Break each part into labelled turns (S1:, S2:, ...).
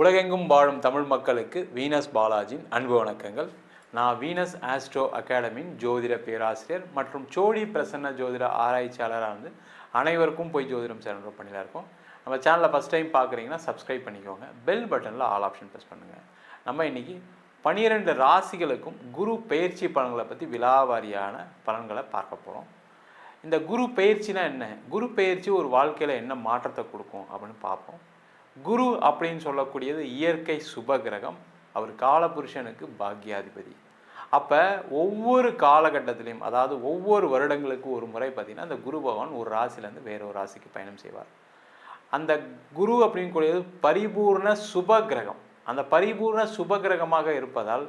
S1: உலகெங்கும் வாழும் தமிழ் மக்களுக்கு வீனஸ் பாலாஜியின் அன்பு வணக்கங்கள். நான் வீனஸ் ஆஸ்ட்ரோ அகாடமியின் ஜோதிட பேராசிரியர் மற்றும் சோழி பிரசன்ன ஜோதிட ஆராய்ச்சியாளராக இருந்து அனைவருக்கும் போய் ஜோதிடம் சேனல் பண்ணிலாம் இருக்கோம். நம்ம சேனலை ஃபஸ்ட் டைம் பார்க்குறீங்கன்னா சப்ஸ்கிரைப் பண்ணிக்கோங்க. பெல் பட்டனில் ஆல் ஆப்ஷன் ப்ரெஸ் பண்ணுங்கள் நம்ம இன்றைக்கி பனிரெண்டு ராசிகளுக்கும் குரு பயிற்சி பலன்களை பற்றி விலாவாரியான பலன்களை பார்க்க போகிறோம் இந்த குரு பயிற்சினா என்ன? குரு பயிற்சி ஒரு வாழ்க்கையில் என்ன மாற்றத்தை கொடுக்கும் அப்படின்னு பார்ப்போம். குரு அப்படின்னு சொல்லக்கூடியது இயற்கை சுப கிரகம் அவர் காலபுருஷனுக்கு பாக்யாதிபதி. அப்போ ஒவ்வொரு காலகட்டத்திலையும் அதாவது ஒவ்வொரு வருடங்களுக்கு ஒரு முறை பார்த்தீங்கன்னா அந்த குரு பகவான் ஒரு ராசிலேருந்து வேற ஒரு ராசிக்கு பயணம் செய்வார். அந்த குரு அப்படின்னு கூடியது பரிபூர்ண சுப கிரகம் அந்த பரிபூர்ண சுப கிரகமாக இருப்பதால்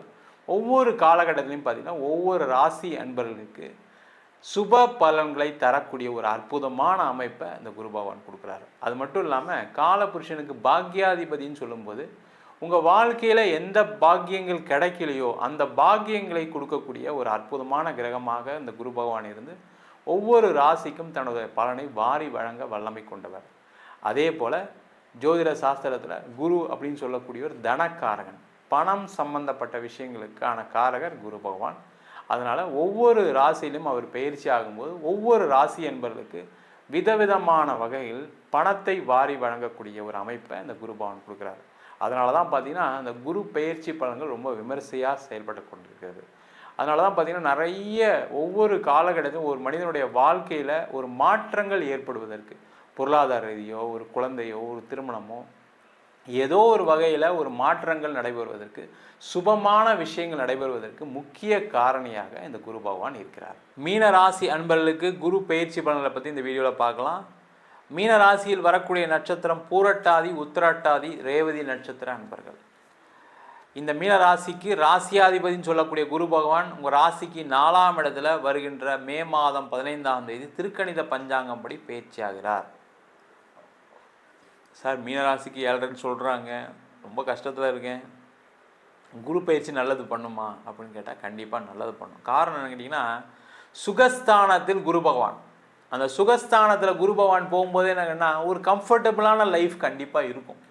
S1: ஒவ்வொரு காலகட்டத்திலையும் பார்த்தீங்கன்னா ஒவ்வொரு ராசி அன்பர்களுக்கு சுப பலன்களை தரக்கூடிய ஒரு அற்புதமான அமைப்பை இந்த குரு பகவான் கொடுக்குறாரு. அது மட்டும் இல்லாமல் காலபுருஷனுக்கு பாக்யாதிபதின்னு சொல்லும்போது உங்கள் வாழ்க்கையில் எந்த பாக்கியங்கள் கிடைக்கலையோ அந்த பாக்கியங்களை கொடுக்கக்கூடிய ஒரு அற்புதமான கிரகமாக இந்த குரு பகவான் இருந்து ஒவ்வொரு ராசிக்கும் தனது பலனை வாரி வழங்க வல்லமை கொண்டவர். அதே போல் ஜோதிட சாஸ்திரத்தில் குரு அப்படின்னு சொல்லக்கூடிய ஒரு தனக்காரகன். பணம் சம்பந்தப்பட்ட விஷயங்களுக்கான காரகர் குரு பகவான். அதனால் ஒவ்வொரு ராசியிலும் அவர் பயிற்சி ஆகும்போது ஒவ்வொரு ராசி என்பவர்களுக்கு விதவிதமான வகையில் பணத்தை வாரி வழங்கக்கூடிய ஒரு அமைப்பை இந்த குருபவன் கொடுக்குறாரு. அதனால தான் பார்த்திங்கன்னா அந்த குரு பயிற்சி பலன்கள் ரொம்ப விமரிசையாக செயல்பட்டு கொண்டிருக்கிறது. அதனால தான் பார்த்தீங்கன்னா நிறைய ஒவ்வொரு காலகட்டத்திலும் ஒரு மனிதனுடைய வாழ்க்கையில் ஒரு மாற்றங்கள் ஏற்படுவதற்கு பொருளாதார ரீதியோ ஒரு குழந்தையோ ஒரு திருமணமோ ஏதோ ஒரு வகையில் ஒரு மாற்றங்கள் நடைபெறுவதற்கு சுபமான விஷயங்கள் நடைபெறுவதற்கு முக்கிய காரணியாக இந்த குரு பகவான் இருக்கிறார். மீன ராசி அன்பர்களுக்கு குரு பயிற்சி பலன்களை பற்றி இந்த வீடியோவில் பார்க்கலாம். மீன ராசியில் வரக்கூடிய நட்சத்திரம் பூரட்டாதி உத்திராட்டாதி ரேவதி நட்சத்திர அன்பர்கள். இந்த மீன ராசிக்கு ராசியாதிபதினு சொல்லக்கூடிய குரு பகவான் உங்கள் ராசிக்கு நாலாம் இடத்துல வருகின்ற மே மாதம் பதினைந்தாம் தேதி திருக்கணித பஞ்சாங்கம்படி பயிற்சியாகிறார். சார் மீனராசிக்கு ஏழ்ரைன்னு சொல்கிறாங்க ரொம்ப கஷ்டத்தில் இருக்கேன். குரு பயிற்சி நல்லது பண்ணுமா? அப்படின்னு கேட்டால் கண்டிப்பாக நல்லது பண்ணும். காரணம் என்ன கேட்டிங்கன்னா சுகஸ்தானத்தில் குரு பகவான். அந்த சுகஸ்தானத்தில் குரு பகவான் போகும்போதே என்னங்கன்னா ஒரு கம்ஃபர்டபுளான லைஃப் கண்டிப்பாக இருக்கும்.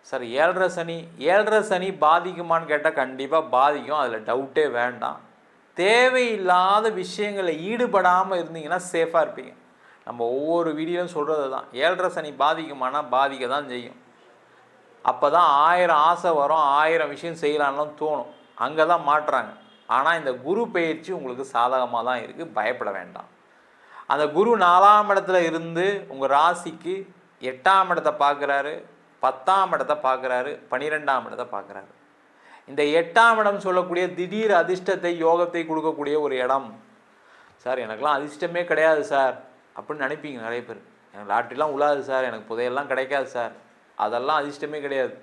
S1: சார் ஏழரை சனி ஏழரை சனி பாதிக்குமான்னு கேட்டால் கண்டிப்பாக பாதிக்கும். அதில் டவுட்டே வேண்டாம். தேவையில்லாத விஷயங்களில் ஈடுபடாமல் இருந்தீங்கன்னா சேஃபாக இருப்பீங்க. நம்ம ஒவ்வொரு வீடியோவும் சொல்கிறது தான். ஏழரை சனி பாதிக்குமானா பாதிக்க தான் செய்யும். அப்போ தான் ஆயிரம் ஆசை வரும் ஆயிரம் விஷயம் செய்யலான்லாம் தோணும். அங்கே தான் மாட்டுறாங்க ஆனால் இந்த குரு பயிற்சி உங்களுக்கு சாதகமாக தான் இருக்குது பயப்பட வேண்டாம். அந்த குரு நாலாம் இடத்துல இருந்து உங்கள் ராசிக்கு எட்டாம் இடத்தை பார்க்குறாரு பத்தாம் இடத்தை பார்க்குறாரு பன்னிரெண்டாம் இடத்தை பார்க்குறாரு. இந்த எட்டாம் இடம் சொல்லக்கூடிய திடீர் அதிர்ஷ்டத்தை யோகத்தை கொடுக்கக்கூடிய ஒரு இடம். சார் எனக்கெல்லாம் அதிர்ஷ்டமே கிடையாது சார். அப்படின்னு நினைப்பீங்க நிறைய பேர். எனக்கு லாட்ரிலாம் உள்ளாது சார் எனக்கு புதையெல்லாம் கிடைக்காது சார். அதெல்லாம் அதிர்ஷ்டமே கிடையாது.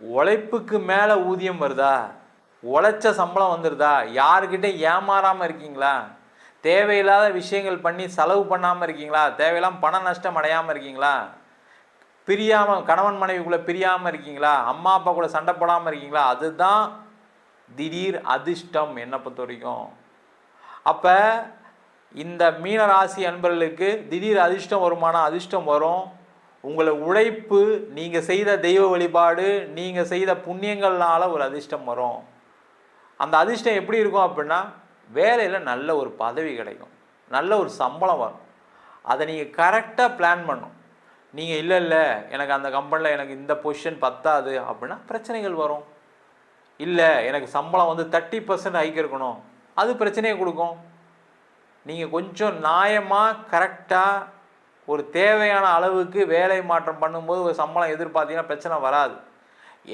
S1: உழைப்புக்கு மேலே ஊதியம் வருதா? உழைச்ச சம்பளம் வந்துடுதா யாருக்கிட்டே ஏமாறாமல் இருக்கீங்களா? தேவையில்லாத விஷயங்கள் பண்ணி செலவு பண்ணாமல் இருக்கீங்களா? தேவையில்லாம பண நஷ்டம் அடையாமல் இருக்கீங்களா? பிரியாமல் கணவன் மனைவிக்குள்ளே பிரியாமல் இருக்கீங்களா? அம்மா அப்பா கூட சண்டை போடாமல் இருக்கீங்களா? அதுதான் திடீர் அதிர்ஷ்டம் என்னை பொறுத்த வரைக்கும் அப்போ இந்த மீனராசி அன்பர்களுக்கு திடீர் அதிர்ஷ்டம் வருமானம் அதிர்ஷ்டம் வரும். உங்களை உழைப்பு நீங்கள் செய்த தெய்வ வழிபாடு நீங்கள் செய்த புண்ணியங்கள்னால ஒரு அதிர்ஷ்டம் வரும். அந்த அதிர்ஷ்டம் எப்படி இருக்கும் அப்படின்னா வேலையில் நல்ல ஒரு பதவி கிடைக்கும். நல்ல ஒரு சம்பளம் வரும். அதை நீங்கள் கரெக்டாக பிளான் பண்ணும். நீங்கள் இல்லை இல்லை எனக்கு அந்த கம்பெனியில் எனக்கு இந்த பொசிஷன் பத்தாது அப்படின்னா பிரச்சனைகள் வரும். இல்லை எனக்கு சம்பளம் வந்து தேர்ட்டி பர்சன்ட் ஹைக் இருக்கணும் அது பிரச்சனையை கொடுக்கும். நீங்கள் கொஞ்சம் நியாயமாக கரெக்டாக ஒரு தேவையான அளவுக்கு வேலை மாற்றம் பண்ணும்போது ஒரு சம்பளம் எதிர்பார்த்தீங்கன்னா பிரச்சனை வராது.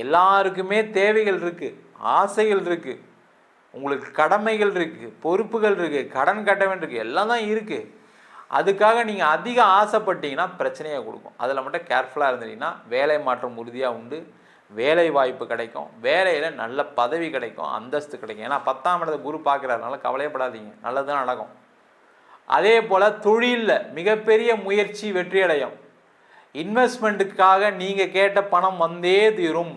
S1: எல்லாருக்குமே தேவைகள் இருக்குது ஆசைகள் இருக்குது உங்களுக்கு கடமைகள் இருக்குது பொறுப்புகள் இருக்குது கடன் கட்ட வேண்டியிருக்கு எல்லாம் தான் இருக்குது அதுக்காக நீங்கள் அதிக ஆசைப்பட்டீங்கன்னா பிரச்சனையை கொடுக்கும். அதில் மட்டும் கேர்ஃபுல்லாக இருந்தீங்கன்னா வேலை மாற்றம் உறுதியாக உண்டு வேலை வாய்ப்பு கிடைக்கும் வேலையில் நல்ல பதவி கிடைக்கும் அந்தஸ்து கிடைக்கும். ஏன்னா பத்தாம் இடத்த குரு பார்க்குறதுனால கவலையப்படாதீங்க நல்லது தான் நடக்கும். அதே போல் தொழிலில் மிகப்பெரிய முயற்சி வெற்றியடையும். இன்வெஸ்ட்மெண்ட்டுக்காக நீங்கள் கேட்ட பணம் வந்தே தீரும்.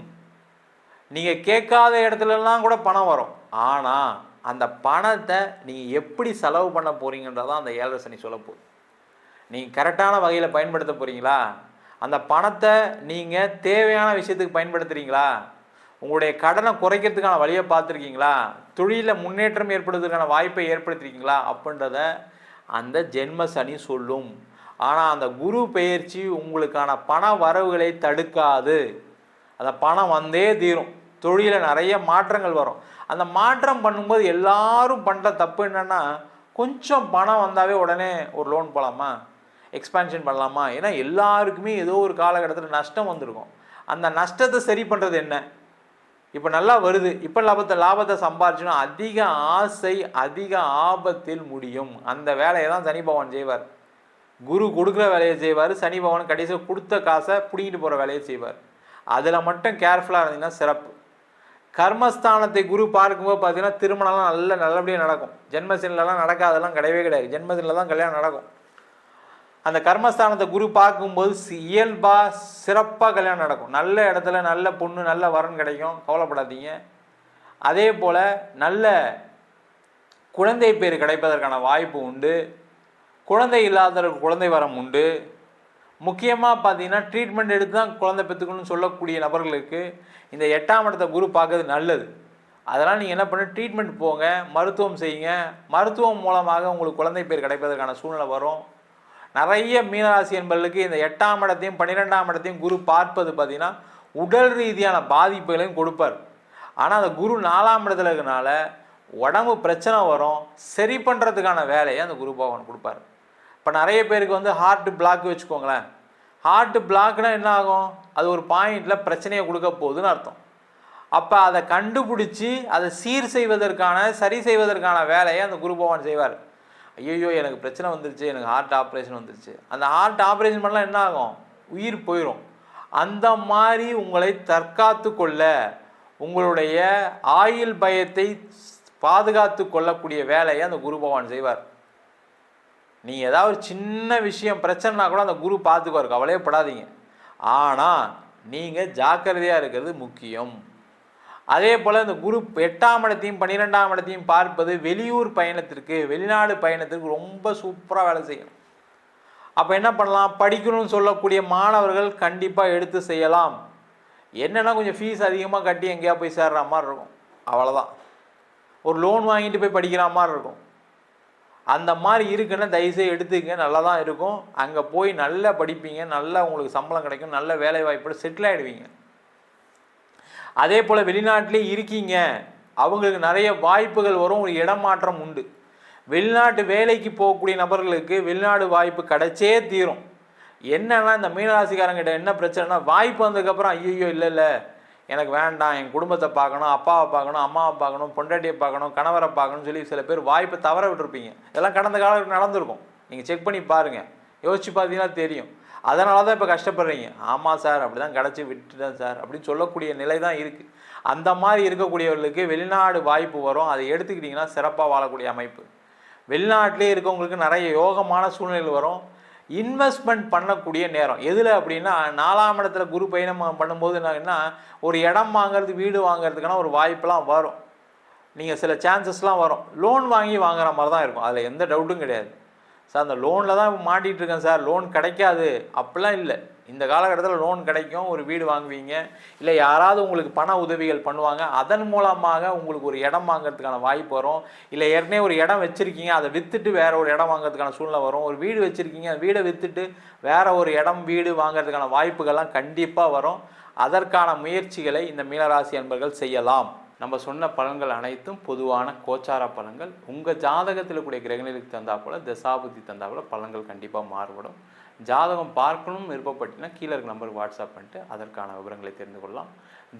S1: நீங்கள் கேட்காத இடத்துலலாம் கூட பணம் வரும். ஆனால் அந்த பணத்தை நீங்கள் எப்படி செலவு பண்ண போகிறீங்கன்றதான் அந்த ஏழரை சனி சொல்ல போகுது. நீங்கள் கரெக்டான வகையில் பயன்படுத்த போகிறீங்களா அந்த பணத்தை நீங்கள் தேவையான விஷயத்துக்கு பயன்படுத்துகிறீங்களா உங்களுடைய கடனை குறைக்கிறதுக்கான வழியை பார்த்துருக்கீங்களா? தொழிலில் முன்னேற்றம் ஏற்படுறதுக்கான வாய்ப்பை ஏற்படுத்திருக்கீங்களா? அப்படின்றத அந்த ஜென்ம சனி சொல்லும். ஆனால் அந்த குரு பெயர்ச்சி உங்களுக்கான பண வரவுகளை தடுக்காது. அந்த பணம் வந்தே தீரும். தொழிலில் நிறைய மாற்றங்கள் வரும். அந்த மாற்றம் பண்ணும்போது எல்லாரும் பண்ணுற தப்பு என்னென்னா கொஞ்சம் பணம் வந்தாவே உடனே ஒரு லோன் போகலாமா எக்ஸ்பேன்ஷன் பண்ணலாமா? ஏன்னா எல்லாருக்குமே ஏதோ ஒரு காலகட்டத்தில் நஷ்டம் வந்திருக்கும். அந்த நஷ்டத்தை சரி பண்ணுறது என்ன? இப்போ நல்லா வருது. இப்போ லாபத்தை லாபத்தை சம்பாரிச்சோன்னா அதிக ஆசை அதிக ஆபத்தில் முடியும். அந்த வேலையை தான் சனி பகவான் செய்வார். குரு கொடுக்குற வேலையை செய்வார். சனி பகவான் கடைசியாக கொடுத்த காசை பிடிங்கிட்டு போகிற வேலையை செய்வார். அதில் மட்டும் கேர்ஃபுல்லாக இருந்தீங்கன்னா சிறப்பு. கர்மஸ்தானத்தை குரு பார்க்கும்போது பார்த்தீங்கன்னா திருமணம்லாம் நல்ல நல்லபடியாக நடக்கும். ஜென்மசனிலலாம் நடக்காதெல்லாம் கிடையவே கிடையாது. ஜென்மசனில் தான் கல்யாணம் நடக்கும். அந்த கர்மஸ்தானத்தை குரு பார்க்கும்போது இயல்பாக சிறப்பாக கல்யாணம் நடக்கும். நல்ல இடத்துல நல்ல பொண்ணு நல்ல வரன் கிடைக்கும். கவலைப்படாதீங்க. அதே போல் நல்ல குழந்தை பேர் கிடைப்பதற்கான வாய்ப்பு உண்டு. குழந்தை இல்லாதவர்கள் குழந்தை வரம் உண்டு. முக்கியமாக பார்த்தீங்கன்னா ட்ரீட்மெண்ட் எடுத்து தான் குழந்தை பெற்றுக்கணும்னு சொல்லக்கூடிய நபர்களுக்கு இந்த எட்டாம் இடத்த குரு பார்க்கறது நல்லது. அதெல்லாம் நீங்கள் என்ன பண்ணு ட்ரீட்மெண்ட் போங்க மருத்துவம் செய்யுங்க. மருத்துவம் மூலமாக உங்களுக்கு குழந்தை பேர் கிடைப்பதற்கான சூழ்நிலை வரும். நிறைய மீனராசி என்பர்களுக்கு இந்த எட்டாம் இடத்தையும் பன்னிரெண்டாம் இடத்தையும் குரு பார்ப்பது பார்த்தீங்கன்னா உடல் ரீதியான பாதிப்புகளையும் கொடுப்பார். ஆனால் அந்த குரு நாலாம் இடத்துல இருக்கனால உடம்பு பிரச்சனை வரும் சரி பண்ணுறதுக்கான வேலையை அந்த குரு பகவான் கொடுப்பார். இப்போ நிறைய பேருக்கு வந்து ஹார்ட் பிளாக் வச்சுக்கோங்களேன். ஹார்ட் பிளாக்னா என்ன ஆகும்? அது ஒரு பாயிண்டில் பிரச்சனையை கொடுக்க போகுதுன்னு அர்த்தம். அப்போ அதை கண்டுபிடிச்சி அதை சீர் செய்வதற்கான சரி செய்வதற்கான வேலையை அந்த குரு பகவான் செய்வார். ஐயோ எனக்கு பிரச்சனை வந்துருச்சு எனக்கு ஹார்ட் ஆப்ரேஷன் வந்துருச்சு. அந்த ஹார்ட் ஆப்ரேஷன் பண்ணலாம் என்ன ஆகும்? உயிர் போயிடும் அந்த மாதிரி உங்களை தற்காத்து கொள்ள உங்களுடைய ஆயுள் பயத்தை பாதுகாத்து கொள்ளக்கூடிய வேலையை அந்த குரு பகவான் செய்வார். நீங்கள் ஏதாவது ஒரு சின்ன விஷயம் பிரச்சனைனா கூட அந்த குரு பார்த்துக்குவார் கவலையே படாதீங்க. ஆனால் நீங்கள் ஜாக்கிரதையாக இருக்கிறது முக்கியம். அதே போல் இந்த குரு எட்டாம் இடத்தையும் பன்னிரெண்டாம் இடத்தையும் பார்ப்பது வெளியூர் பயணத்திற்கு வெளிநாடு பயணத்திற்கு ரொம்ப சூப்பராக வேலை செய்யும். அப்போ என்ன பண்ணலாம்? படிக்கணும்னு சொல்லக்கூடிய மாணவர்கள் கண்டிப்பாக எடுத்து செய்யலாம். என்னென்னா கொஞ்சம் ஃபீஸ் அதிகமாக கட்டி எங்கேயா போய் சேர்ற மாதிரி இருக்கும். அவ்வளோதான் ஒரு லோன் வாங்கிட்டு போய் படிக்கிற மாதிரி இருக்கும். அந்த மாதிரி இருக்குன்னா தயவுசெய்து எடுத்துக்கங்க. நல்லா தான் இருக்கும். அங்கே போய் நல்லா படிப்பீங்க. நல்லா உங்களுக்கு சம்பளம் கிடைக்கும். நல்ல வேலை வாய்ப்போடு செட்டில் ஆகிடுவீங்க அதே போல் வெளிநாட்டிலே இருக்கீங்க. அவங்களுக்கு நிறைய வாய்ப்புகள் வரும். ஒரு இடமாற்றம் உண்டு. வெளிநாட்டு வேலைக்கு போகக்கூடிய நபர்களுக்கு வெளிநாடு வாய்ப்பு கிடைச்சே தீரும். என்னன்னா இந்த மீனராசிக்காரங்கிட்ட என்ன பிரச்சனைனா வாய்ப்பு வந்ததுக்கப்புறம் ஐயோ இல்லை இல்லை. எனக்கு வேண்டாம். என் குடும்பத்தை பார்க்கணும் அப்பாவை பார்க்கணும் அம்மாவை பார்க்கணும் பொண்டாட்டியை பார்க்கணும் கணவரை பார்க்கணும்னு சொல்லி சில பேர் வாய்ப்பை தவற விட்டுருப்பீங்க. இதெல்லாம் கடந்த காலத்தில் நடந்திருக்கும். நீங்கள் செக் பண்ணி பாருங்கள் யோசிச்சு பார்த்தீங்கன்னா தெரியும். அதனால தான் இப்போ கஷ்டப்படுறீங்க. ஆமாம் சார் அப்படி தான் கிடச்சி விட்டுட்டேன் சார் அப்படின்னு சொல்லக்கூடிய நிலை தான் இருக்குது அந்த மாதிரி இருக்கக்கூடியவர்களுக்கு வெளிநாடு வாய்ப்பு வரும். அதை எடுத்துக்கிட்டிங்கன்னா சிறப்பாக வாழக்கூடிய அமைப்பு. வெளிநாட்டிலே இருக்கவங்களுக்கு நிறைய யோகமான சூழ்நிலைகள் வரும். இன்வெஸ்ட்மெண்ட் பண்ணக்கூடிய நேரம். எதில் அப்படின்னா நாலாம் இடத்துல குரு பயணம் பண்ணும்போது என்னன்னா ஒரு இடம் வாங்குறது வீடு வாங்குறதுக்கான ஒரு வாய்ப்பெல்லாம் வரும். நீங்கள் சில சான்சஸ்லாம் வரும். லோன் வாங்கி வாங்குற மாதிரி தான் இருக்கும். அதில் எந்த டவுட்டும் கிடையாது. சார் அந்த லோனில் தான் மாட்டிகிட்டு இருக்கேன் சார். லோன் கிடைக்காது. அப்படிலாம் இல்லை. இந்த காலகட்டத்தில் லோன் கிடைக்கும். ஒரு வீடு வாங்குவீங்க. இல்லை யாராவது உங்களுக்கு பண உதவிகள் பண்ணுவாங்க. அதன் மூலமாக உங்களுக்கு ஒரு இடம் வாங்குறதுக்கான வாய்ப்பு வரும். இல்லை ஏற்கனவே ஒரு இடம் வச்சுருக்கீங்க. அதை விற்றுட்டு வேறு ஒரு இடம் வாங்குறதுக்கான சூழ்நிலை வரும். ஒரு வீடு வச்சுருக்கீங்க. வீடை விற்றுட்டு வேறு ஒரு இடம் வீடு வாங்குறதுக்கான வாய்ப்புகள்லாம் கண்டிப்பாக வரும். அதற்கான முயற்சிகளை இந்த மீனராசி அன்பர்கள் செய்யலாம். நம்ம சொன்ன பலன்கள் அனைத்தும் பொதுவான கோச்சார பலன்கள் உங்கள் ஜாதகத்தில் கூடிய கிரகநிலைக்கு தந்தா போல் தசாபுத்தி தந்தா போல் பலன்கள் கண்டிப்பாக மாறுபடும். ஜாதகம் பார்க்கணும்னு விருப்பப்பட்டீங்கன்னா கீழே இருக்க நம்பருக்கு வாட்ஸ்அப் பண்ணிட்டு அதற்கான விவரங்களை தெரிந்து கொள்ளலாம்.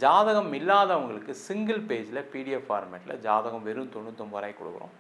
S1: ஜாதகம் இல்லாதவங்களுக்கு சிங்கிள் பேஜில் பிடிஎஃப் ஃபார்மேட்டில் ஜாதகம் வெறும் தொண்ணூத்தொம்பது ரூபாய் கொடுக்குறோம்.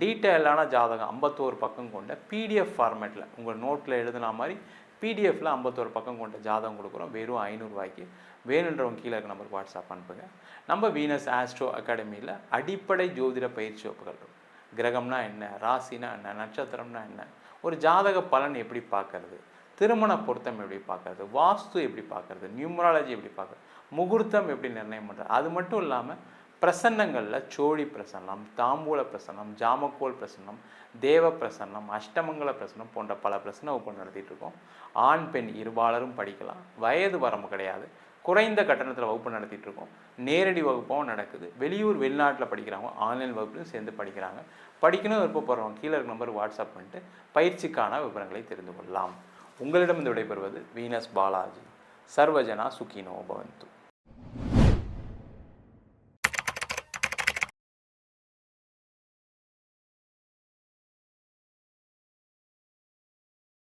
S1: டீட்டெயிலான ஜாதகம் ஐம்பத்தோரு பக்கம் கொண்ட பிடிஎஃப் ஃபார்மேட்டில் உங்கள் நோட்டில் எழுதுன மாதிரி பிடிஎஃப்ல ஐம்பத்தோரு பக்கம் கொண்ட ஜாதகம் கொடுக்குறோம். வெறும் ஐநூறுரூவாய்க்கு வேணுன்றவங்க கீழே இருக்க நம்பருக்கு வாட்ஸ்அப் அனுப்புங்க. நம்ம வீனஸ் ஆஸ்ட்ரோ அகாடமியில் அடிப்படை ஜோதிட பயிற்சி வகுப்புகள் கிரகம்னா என்ன? ராசினா என்ன? நட்சத்திரம்னா என்ன? ஒரு ஜாதக பலன் எப்படி பார்க்கறது? திருமண பொருத்தம் எப்படி பார்க்கறது? வாஸ்து எப்படி பார்க்கறது? நியூமராலஜி எப்படி பார்க்கறது? முகூர்த்தம் எப்படி நிர்ணயம் பண்ணுறது அது மட்டும் இல்லாமல் பிரசன்னங்களில் சோழி பிரசன்னம் தாம்பூல பிரசன்னம் ஜாமக்கோல் பிரசன்னம் தேவ பிரசன்னம் அஷ்டமங்கல பிரசன்னம் போன்ற பல பிரசன்ன வகுப்பு நடத்திட்டு இருக்கோம். ஆண் பெண் இருபாலரும் படிக்கலாம். வயது வரம்பு கிடையாது. குறைந்த கட்டணத்தில் வகுப்பு நடத்திட்டு இருக்கோம். நேரடி வகுப்பும் நடக்குது. வெளியூர் வெளிநாட்டில் படிக்கிறவங்க ஆன்லைன் வகுப்புலையும் சேர்ந்து படிக்கிறாங்க. படிக்கணும் விருப்பப்படுறவங்க கீழே இருக்க நம்பர் வாட்ஸ்அப் பண்ணிட்டு பயிற்சிக்கான விவரங்களை தெரிந்து கொள்ளலாம். உங்களிடம் இந்த விடைபெறுவது வீனஸ் பாலாஜி. சர்வஜனா சுகினோ பவந்து.